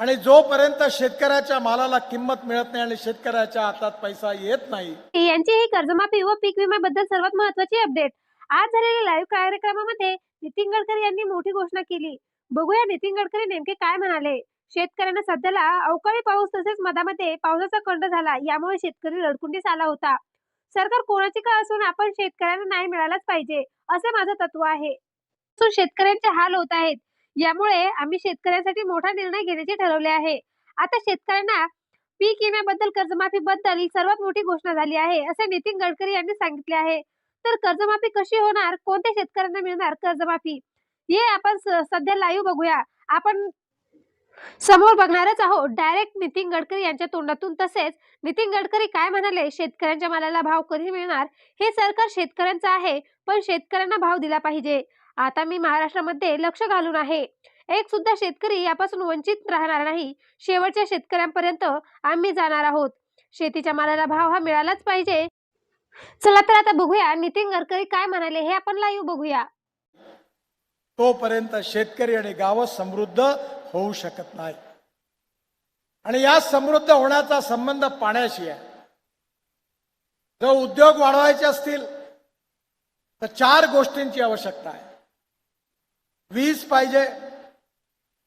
आणि जोपर्यंत शेतकऱ्याच्या मालाला किंमत मिळत नाही आणि शेतकऱ्याच्या हातात पैसा येत नाही यांची ही कर्जमाफी व पीक विम्याबद्दल सर्वात महत्वाची अपडेट आज झालेल्या लाईव्ह कार्यक्रमामध्ये नितीन गडकरी यांनी मोठी घोषणा केली. बघूया नितीन गडकरी नेमके काय म्हणाले. शेतकऱ्यांना सध्याला अवकाळी पाऊस तसेच मधामध्ये पावसाचा कंड झाला यामुळे शेतकरी रडकुंडीस आला होता. सरकार कोणाची का असून आपण शेतकऱ्यांना नाही मिळालाच पाहिजे असे माझं तत्व आहे. शेतकऱ्यांचे हाल होत आहेत. यामुळे आम्ही शेतकऱ्यांसाठी मोठा निर्णय घेण्याचे ठरवले आहे. आता शेतकऱ्यांना पीक विम्याबद्दल कर्जमाफी बद्दल सर्वात मोठी घोषणा झाली आहे असे नितीन गडकरी यांनी सांगितले आहे. तर कर्जमाफी कशी होणार? कोणत्या शेतकऱ्यांना मिळणार कर्जमाफी? हे आपण सध्या लाईव्ह बघूया. आपण समोर बघणारच आहोत डायरेक्ट नितीन गडकरी यांच्या तोंडातून. तसेच नितीन गडकरी काय म्हणाले? शेतकऱ्यांच्या मालाला भाव कधी मिळणार? हे सरकार शेतकऱ्यांचं आहे पण शेतकऱ्यांना भाव दिला पाहिजे. आता मी महाराष्ट्रामध्ये लक्ष घालून आहे. एक सुद्धा शेतकरी यापासून वंचित राहणार नाही. शेवटच्या शेतकऱ्यांपर्यंत आम्ही जाणार आहोत. शेतीच्या मालाला भाव हा मिळालाच पाहिजे. चला तर आता बघूया नितीन गडकरी काय म्हणाले हे आपण लाईव्ह बघूया. तोपर्यंत शेतकरी आणि गाव समृद्ध होऊ शकत नाही. आणि या समृद्ध होण्याचा संबंध पाण्याशी आहे. जर उद्योग वाढवायचे असतील तर चार गोष्टींची आवश्यकता आहे. वीज पाहिजे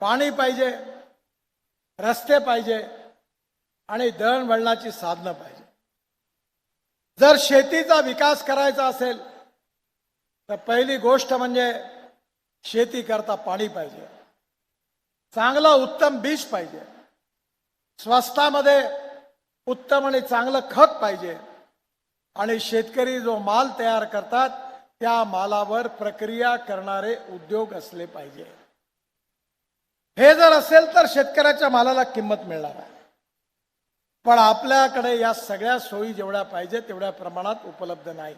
पाणी पाहिजे रस्ते पाहिजे आणि दळणवळणाची साधनं पाहिजे. जर शेतीचा विकास करायचा असेल तर पहिली गोष्ट म्हणजे शेती करता पाणी पाहिजे. चांगलं उत्तम बीज पाहिजे. स्वस्तामध्ये उत्तम आणि चांगलं खत पाहिजे. आणि शेतकरी जो माल तयार करतात त्या मालावर प्रक्रिया करणारे उद्योग असले पाहिजे. हे जर असेल तर शेतकऱ्याच्या मालाला किंमत मिळणार आहे. पण आपल्याकडे या सगळ्या सोयी जेवढ्या पाहिजे तेवढ्या प्रमाणात उपलब्ध नाही.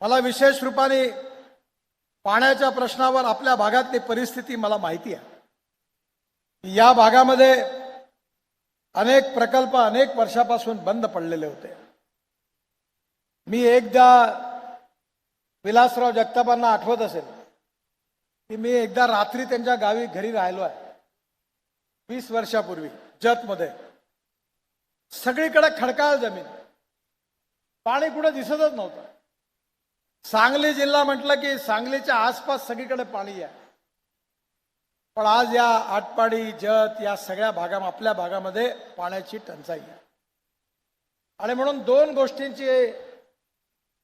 मला विशेष रूपाने पाण्याच्या प्रश्नावर आपल्या भागातली परिस्थिती मला माहिती आहे. या भागामध्ये अनेक प्रकल्प अनेक वर्षापासून बंद पडलेले होते. मी एकदा विलासराव जगतापांना आठवत असेल की मी एकदा रात्री त्यांच्या गावी घरी राहिलो आहे. वीस वर्षापूर्वी जतमध्ये. सगळीकडे खडकाळ जमीन. पाणी कुठं दिसतच नव्हतं. सांगली जिल्हा म्हटलं की सांगलीच्या आसपास सगळीकडे पाणी आहे. पण आज या आटपाडी जत या सगळ्या भागा आपल्या भागामध्ये पाण्याची टंचाई आहे. आणि म्हणून दोन गोष्टींची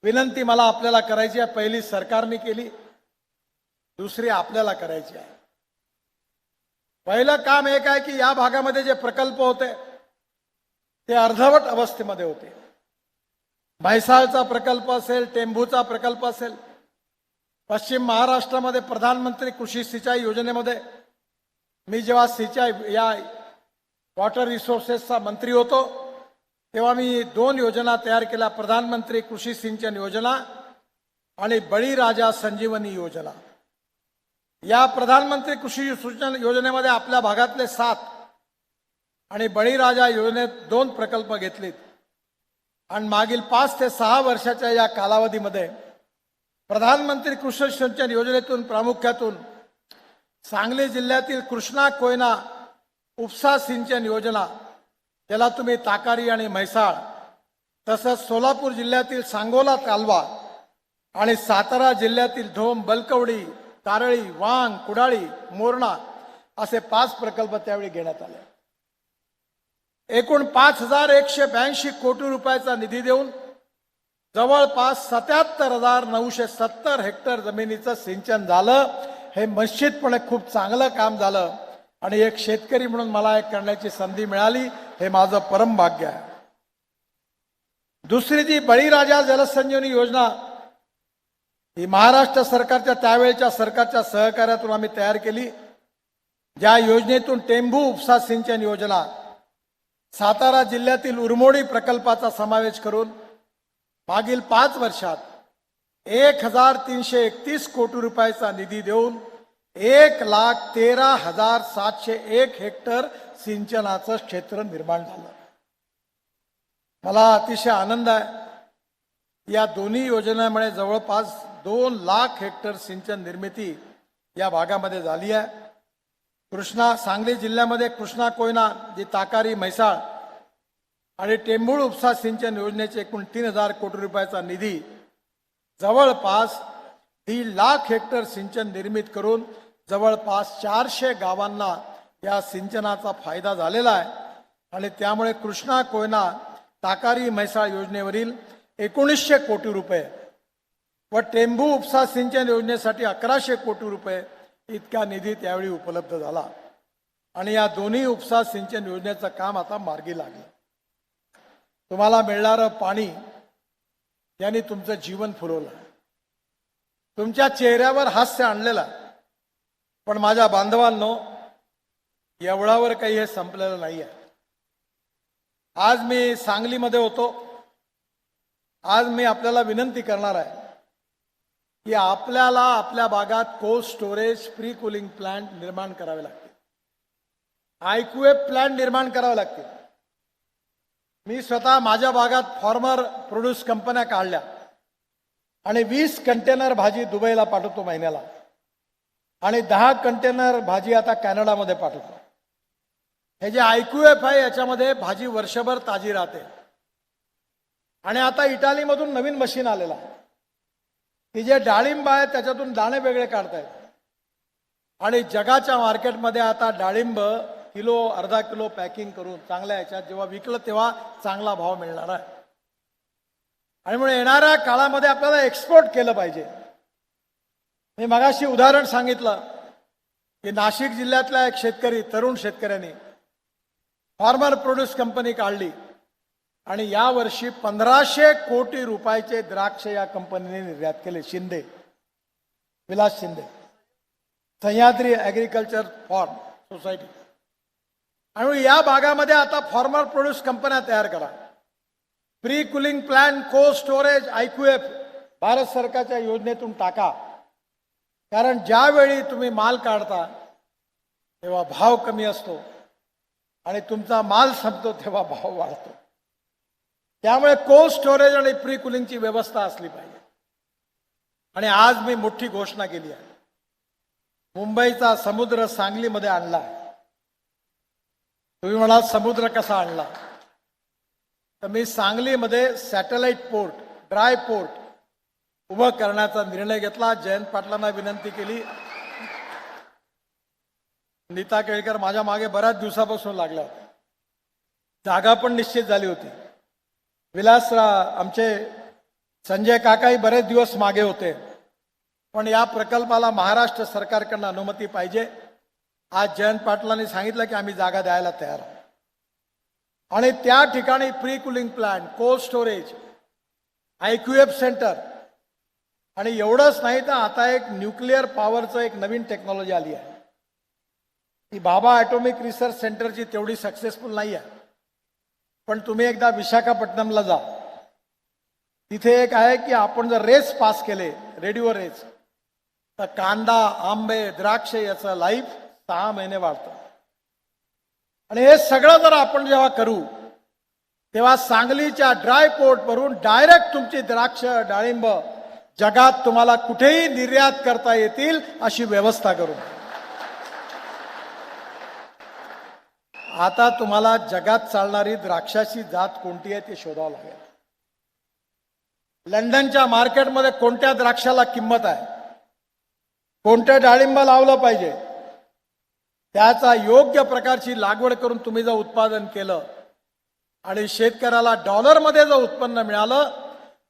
विनंती मला आपल्याला करायची आहे. पहिली सरकारने केली दुसरी आपल्याला करायची आहे. पहिलं काम एक आहे की या भागामध्ये जे प्रकल्प होते ते अर्धवट अवस्थेमध्ये होते. म्हैसाळचा प्रकल्प असेल टेंभूचा प्रकल्प असेल पश्चिम महाराष्ट्रामध्ये प्रधानमंत्री कृषी सिंचाई योजनेमध्ये मी जेव्हा सिंचाई या वॉटर रिसोर्सेसचा मंत्री होतो तेव्हा मी दोन योजना तयार केल्या. प्रधानमंत्री कृषी सिंचन योजना आणि बळीराजा संजीवनी योजना. या प्रधानमंत्री कृषी सिंचन योजनेमध्ये आपल्या भागातले सात आणि बळीराजा योजनेत दोन प्रकल्प घेतलेत. आणि मागील पाच ते सहा वर्षाच्या या कालावधीमध्ये प्रधानमंत्री कृषी सिंचन योजनेतून प्रामुख्यातून सांगली जिल्ह्यातील कृष्णा कोयना उपसा सिंचन योजना त्याला तुम्ही ताकारी आणि म्हैसाळ तसंच सोलापूर जिल्ह्यातील सांगोला कालवा आणि सातारा जिल्ह्यातील धोम बलकवडी तारळी वांग कुडाळी मोरणा असे पाच प्रकल्प त्यावेळी घेण्यात आले. एकूण पाच हजार एकशे ब्याऐंशी कोटी रुपयाचा निधी देऊन जवळपास सत्याहत्तर हजार नऊशे सत्तर हेक्टर जमिनीचं सिंचन झालं. हे निश्चितपणे खूप चांगलं काम झालं आणि एक शेतकरी म्हणून मला एक करण्याची संधी मिळाली. हे माझं परम भाग्य आहे. दुसरी जी बळीराजा जलसंजीवनी योजना ही महाराष्ट्र सरकारच्या त्यावेळेच्या सरकारच्या सहकार्यातून आम्ही तयार केली. ज्या योजनेतून टेंभू उपसा सिंचन योजना सातारा जिल्ह्यातील उरमोडी प्रकल्पाचा समावेश करून मागील पाच वर्षात एक हजार तीनशे एकतीस कोटी रुपयाचा निधी देऊन एक लाख तेरा हजार सातशे एक हेक्टर सिंचनाचं क्षेत्र निर्माण झालं. मला अतिशय आनंद आहे. या दोन्ही योजनेमुळे जवळपास दोन लाख हेक्टर सिंचन निर्मिती या भागामध्ये झाली आहे. कृष्णा सांगली जिल्ह्यामध्ये कृष्णा कोयना जी ताकारी म्हैसाळ आणि टेंभूळ उपसा सिंचन योजनेचे एकूण तीन हजार कोटी रुपयाचा निधी जवळपास दीड लाख हेक्टर सिंचन निर्मित करून जवळपास चारशे गावांना या सिंचनाचा फायदा झालेला आहे. आणि त्यामुळे कृष्णा कोयना ताकारी म्हैसाळ योजनेवरील एकोणीसशे कोटी रुपये व टेंभू उपसा सिंचन योजनेसाठी अकराशे कोटी रुपये इतका निधी त्यावेळी उपलब्ध झाला. आणि या दोन्ही उपसा सिंचन योजनेचं काम आता मार्गी लागलं. तुम्हाला मिळणारं पाणी यांनी तुमचं जीवन फुलवलं. तुमच्या चेहऱ्यावर हास्य आणलेला पण माझ्या बांधवांनो एवढावर काही हे संपलेलं नाही आहे आज मी सांगलीमध्ये होतो. आज मी आपल्याला विनंती करणार आहे की आपल्याला आपल्या भागात cold storage pre cooling plant निर्माण करावे लागतील. आयक्यूएफ प्लांट निर्माण करावे लागतील. मी स्वतः माझ्या भागात फॉर्मर प्रोड्यूस कंपन्या काढल्या. आणि वीस कंटेनर भाजी दुबईला पाठवतो महिन्याला. आणि दहा कंटेनर भाजी आता कॅनडामध्ये पाठवतो. हे जे आयक्यूएफ आहे याच्यामध्ये भाजी वर्षभर ताजी राहते. आणि आता इटालीमधून नवीन मशीन आलेला. की जे डाळिंब आहे त्याच्यातून दाणे वेगळे काढतायत आणि जगाच्या मार्केटमध्ये आता डाळिंब किलो अर्धा किलो पॅकिंग करून चांगल्या याच्यात जेव्हा विकलं तेव्हा चांगला भाव मिळणार आहे. आणि म्हणून येणाऱ्या काळामध्ये आपल्याला एक्सपोर्ट केलं पाहिजे. मी मगाशी उदाहरण सांगितलं की नाशिक जिल्ह्यातला एक शेतकरी तरुण शेतकऱ्याने फार्मर प्रोड्यूस कंपनी काढली. आणि यावर्षी पंधराशे कोटी रुपयाचे द्राक्ष या कंपनीने निर्यात केले. Shinde. Vilas Shinde. Sahyadri agriculture farm society आणि या भागामध्ये आता फॉर्मर प्रोड्यूस कंपन्या तयार करा. प्री कुलिंग प्लॅन को स्टोरेज आयक्यूएफ भारत सरकारच्या योजनेतून टाका. कारण ज्यावेळी तुम्ही माल काढता तेव्हा भाव कमी असतो. आणि तुमचा माल संपतो तेव्हा भाव वाढतो. त्यामुळे कोल्ड स्टोरेज आणि प्री कुलिंगची व्यवस्था असली पाहिजे. आणि आज मी मोठी घोषणा केली आहे. मुंबईचा समुद्र सांगलीमध्ये आणला. तुम्ही म्हणाल समुद्र कसा आणला? तर मी सांगलीमध्ये सॅटेलाइट पोर्ट ड्राय पोर्ट उभं करण्याचा निर्णय घेतला. जयंत पाटलांना विनंती केली. नीता केळकर माझ्या मागे बऱ्याच दिवसापासून लागल्या. जागा पण निश्चित झाली होती. विलासरा आमचे संजय काकाही बरेच दिवस मागे होते. पण या प्रकल्पाला महाराष्ट्र सरकारकडनं अनुमती पाहिजे. आज जयंत पाटलांनी सांगितलं की आम्ही जागा द्यायला तयार आहोत. आणि त्या ठिकाणी pre cooling plant cold storage IQF centre आणि एवढंच नाही तर आता एक न्यूक्लिअर पॉवरचं एक नवीन टेक्नॉलॉजी आली आहे. ती बाबा ॲटॉमिक रिसर्च सेंटरची तेवढी सक्सेसफुल नाही आहे. पण तुम्ही एकदा विशाखापट्टणमला जा. तिथे एक आहे की आपण जर रेस पास केले रेडिओ रेस तर कांदा आंबे द्राक्ष याचं लाईफ सहा महिने वाढतं. आणि हे सगळं जर आपण जेव्हा करू तेव्हा सांगलीच्या ड्राय पोर्ट वरून डायरेक्ट तुमची द्राक्ष डाळिंब जगात तुम्हाला कुठेही निर्यात करता येतील अशी व्यवस्था करू. आता तुम्हाला जगात चालणारी द्राक्षाची जात कोणती आहे ते शोधावं लागेल. लंडनच्या मार्केटमध्ये कोणत्या द्राक्षाला किंमत आहे? कोणत्या डाळिंब लावलं पाहिजे? त्याचा योग्य प्रकारची लागवड करून तुम्ही जर उत्पादन केलं आणि शेतकऱ्याला डॉलरमध्ये जर उत्पन्न मिळालं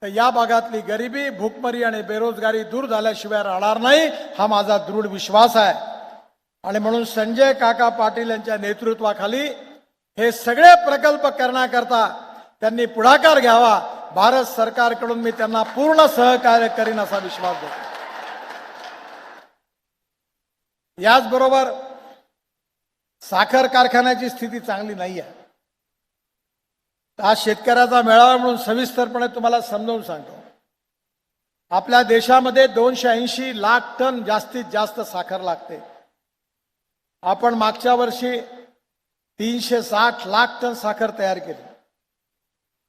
तर या भागातली गरिबी भूकमरी आणि बेरोजगारी दूर झाल्याशिवाय राहणार नाही हा माझा दृढ विश्वास आहे. आणि म्हणून संजय काका पाटील यांच्या नेतृत्वाखाली हे सगळे प्रकल्प करण्याकरता त्यांनी पुढाकार घ्यावा. भारत सरकारकडून मी त्यांना पूर्ण सहकार्य करीन असा विश्वास देतो. याचबरोबर साखर कारखान्याची स्थिती चांगली नाही आहे आज शेतकऱ्याचा मेळावा म्हणून सविस्तरपणे तुम्हाला समजावून सांगतो. आपल्या देशामध्ये दोनशे ऐंशी लाख टन जास्तीत जास्त साखर लागते. आपण मागच्या वर्षी तीनशे साठ लाख टन साखर तयार केली.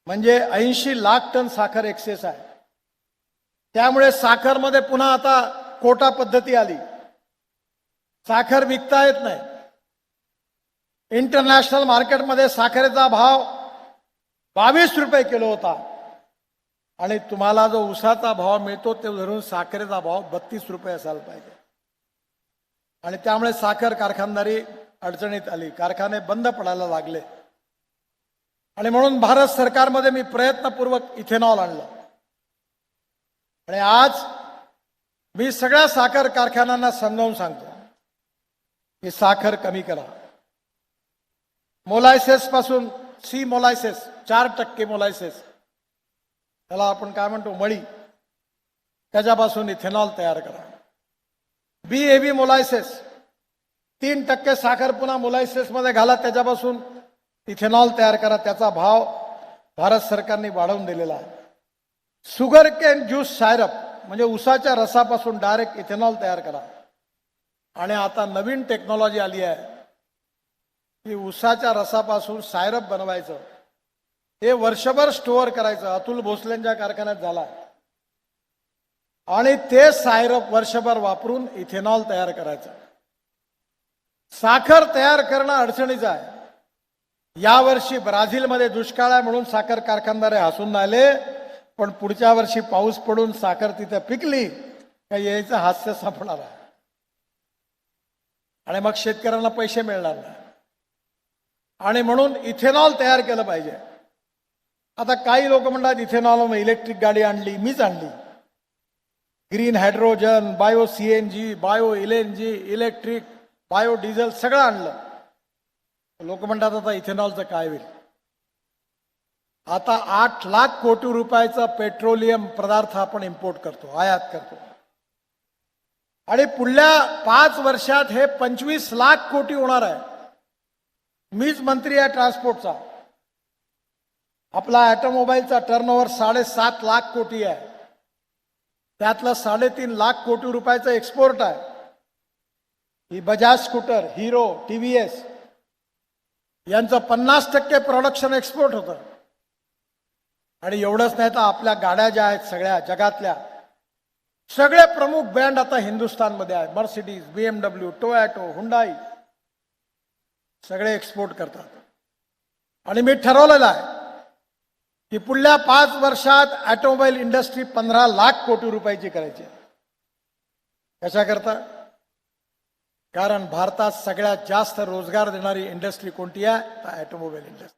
म्हणजे ऐंशी लाख टन साखर एक्सेस आहे. त्यामुळे साखरमध्ये पुन्हा आता कोटा पद्धती आली. साखर विकता येत नाही. इंटरनॅशनल मार्केटमध्ये साखरेचा भाव बावीस रुपये किलो होता. आणि तुम्हाला जो उसाचा भाव मिळतो ते धरून साखरेचा भाव बत्तीस रुपये असायला पाहिजे. आणि त्यामुळे साखर कारखानदारी अडचणीत आली. कारखाने बंद पडायला लागले. आणि म्हणून भारत सरकारमध्ये मी प्रयत्नपूर्वक इथेनॉल आणलं. आणि आज मी सगळ्या साखर कारखान्यांना समजावून सांगतो की साखर कमी करा. मोलायसेस पासून सी मोलायसेस चार टक्के मोलायसेस. त्याला आपण काय म्हणतो? मळी. त्याच्यापासून इथेनॉल तयार करा. B A B molasses. तीन टक्के साखर पुन्हा मोलायसेसमध्ये घाला. त्याच्यापासून इथेनॉल तयार करा. त्याचा भाव भारत सरकारने वाढवून दिलेला आहे. शुगर कॅन ज्यूस सायरप म्हणजे उसाच्या रसापासून डायरेक्ट इथेनॉल तयार करा. आणि आता नवीन टेक्नॉलॉजी आली आहे. की उसाच्या रसापासून सायरप बनवायचं. हे वर्षभर स्टोअर करायचं. अतुल भोसलेंच्या कारखान्यात झाला. आणि ते सायरप वर्षभर वापरून इथेनॉल तयार करायचं. साखर तयार करणं अडचणीचं आहे. यावर्षी ब्राझीलमध्ये दुष्काळ आहे म्हणून साखर कारखानदारे हसून आले पण पुढच्या वर्षी पाऊस पडून साखर तिथे पिकली का यायचं हास्य सापडणार आहे. आणि मग शेतकऱ्यांना पैसे मिळणार नाही. आणि म्हणून इथेनॉल तयार केलं पाहिजे. आता काही लोक म्हणतात इथेनॉल मग इलेक्ट्रिक गाडी आणली मीच आणली. Green hydrogen bio C N G bio L N G electric bio diesel सगळं आणलं. लोक म्हणतात आता इथेनॉलचं काय होईल? आता आठ लाख कोटी रुपयाचा पेट्रोलियम पदार्थ आपण इम्पोर्ट करतो आयात करतो. आणि पुढल्या पाच वर्षात हे पंचवीस लाख कोटी होणार आहे. मीच मंत्री आहे ट्रान्सपोर्टचा आपला ऑटोमोबाईलचा टर्नओव्हर साडेसात लाख कोटी आहे. त्यातलं साडेतीन लाख कोटी रुपयाचं एक्सपोर्ट आहे. ही Bajaj scooter Hero T V S यांचं पन्नास टक्के प्रोडक्शन एक्सपोर्ट होतं. आणि एवढंच नाही तर आपल्या गाड्या ज्या आहेत सगळ्या जगातल्या सगळे प्रमुख ब्रँड आता हिंदुस्थानमध्ये आहे Mercedes B M W Toyota Hyundai सगळे एक्सपोर्ट करतात. आणि मी ठरवलेलं आहे की पुढल्या पाच वर्षात ऑटोमोबाईल इंडस्ट्री पंधरा लाख कोटी रुपयाची करायची आहे. कशाकरता? कारण भारतात सगळ्यात जास्त रोजगार देणारी इंडस्ट्री कोणती आहे? तर ऑटोमोबाईल इंडस्ट्री